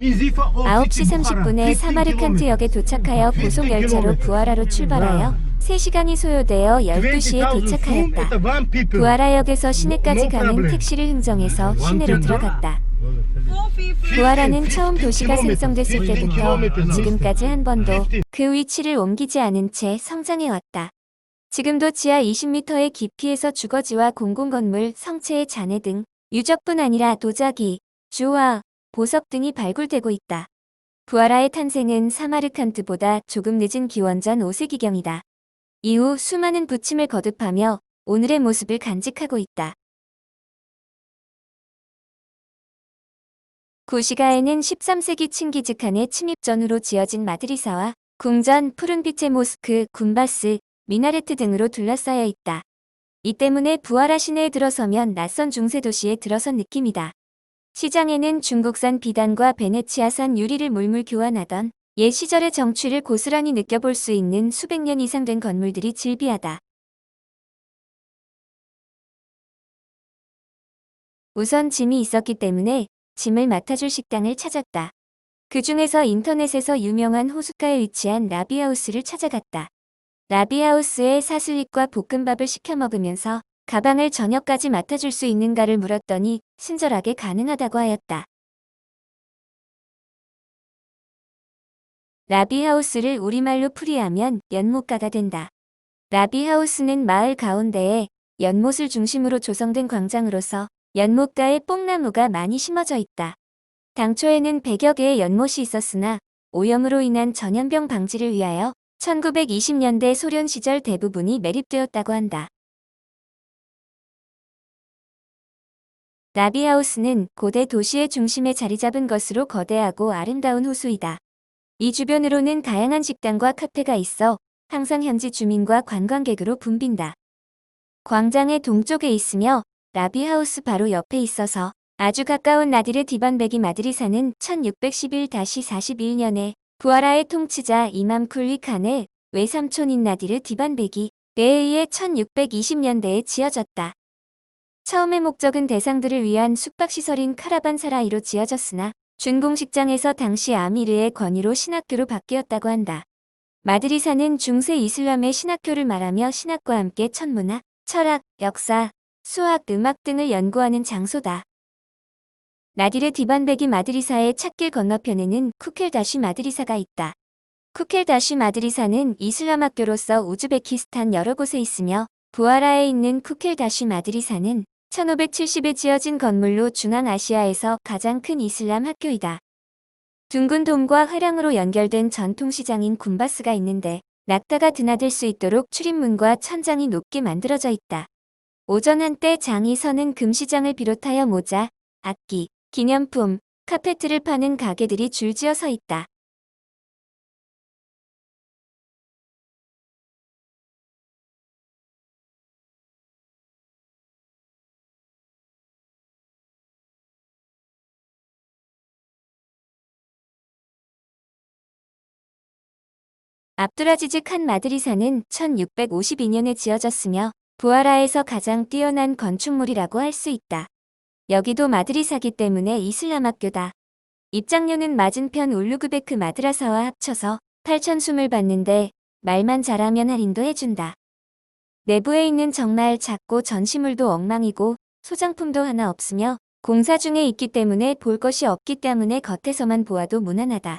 9시 30분에 사마르칸트역에 도착하여 고속 열차로 부하라로 출발하여 3시간이 소요되어 12시에 도착하였다. 부하라역에서 시내까지 가는 택시를 흥정해서 시내로 들어갔다. 부하라는 처음 도시가 생성됐을 때부터 지금까지 한 번도 그 위치를 옮기지 않은 채 성장해왔다. 지금도 지하 20m의 깊이에서 주거지와 공공건물, 성체의 잔해 등 유적뿐 아니라 도자기, 주화, 보석 등이 발굴되고 있다. 부하라의 탄생은 사마르칸트보다 조금 늦은 기원전 5세기경이다. 이후 수많은 부침을 거듭하며 오늘의 모습을 간직하고 있다. 구시가에는 13세기 칭기즈칸의 침입 전후로 지어진 마드리사와 궁전, 푸른빛의 모스크, 군바스, 미나레트 등으로 둘러싸여 있다. 이 때문에 부하라 시내에 들어서면 낯선 중세 도시에 들어선 느낌이다. 시장에는 중국산 비단과 베네치아산 유리를 물물 교환하던 옛 시절의 정취를 고스란히 느껴볼 수 있는 수백 년 이상 된 건물들이 즐비하다. 우선 짐이 있었기 때문에 짐을 맡아줄 식당을 찾았다. 그 중에서 인터넷에서 유명한 호숫가에 위치한 라비하우스를 찾아갔다. 라비하우스에 사슬릿과 볶음밥을 시켜 먹으면서 가방을 저녁까지 맡아줄 수 있는가를 물었더니 친절하게 가능하다고 하였다. 라비하우스를 우리말로 풀이하면 연못가가 된다. 라비하우스는 마을 가운데에 연못을 중심으로 조성된 광장으로서 연못가에 뽕나무가 많이 심어져 있다. 당초에는 100여 개의 연못이 있었으나 오염으로 인한 전염병 방지를 위하여 1920년대 소련 시절 대부분이 매립되었다고 한다. 라비하우스는 고대 도시의 중심에 자리 잡은 것으로 거대하고 아름다운 호수이다. 이 주변으로는 다양한 식당과 카페가 있어 항상 현지 주민과 관광객으로 붐빈다. 광장의 동쪽에 있으며 라비하우스 바로 옆에 있어서 아주 가까운 나디르 디반베기 마드리사는 1611-41년에 부하라의 통치자 이맘 쿨리 칸의 외삼촌인 나디르 디반베기 에 의해 1620년대에 지어졌다. 처음의 목적은 대상들을 위한 숙박시설인 카라반사라이로 지어졌으나 준공식장에서 당시 아미르의 권위로 신학교로 바뀌었다고 한다. 마드리사는 중세 이슬람의 신학교를 말하며 신학과 함께 천문학, 철학, 역사, 수학, 음악 등을 연구하는 장소다. 나디르 디반베기 마드리사의 찻길 건너편에는 쿠켈다시 마드리사가 있다. 쿠켈다시 마드리사는 이슬람 학교로서 우즈베키스탄 여러 곳에 있으며 부하라에 있는 쿠켈다시 마드리사는 1570에 지어진 건물로 중앙아시아에서 가장 큰 이슬람 학교이다. 둥근 돔과 회랑으로 연결된 전통시장인 군바스가 있는데 낙타가 드나들 수 있도록 출입문과 천장이 높게 만들어져 있다. 오전 한때 장이 서는 금시장을 비롯하여 모자, 악기, 기념품, 카페트를 파는 가게들이 줄지어 서 있다. 압두라지즈 칸 마드리사는 1652년에 지어졌으며 부하라에서 가장 뛰어난 건축물이라고 할 수 있다. 여기도 마드리사기 때문에 이슬람 학교다. 입장료는 맞은편 울루그베크 마드라사와 합쳐서 8천 숨을 받는데 말만 잘하면 할인도 해준다. 내부에 있는 정말 작고 전시물도 엉망이고 소장품도 하나 없으며 공사 중에 있기 때문에 볼 것이 없기 때문에 겉에서만 보아도 무난하다.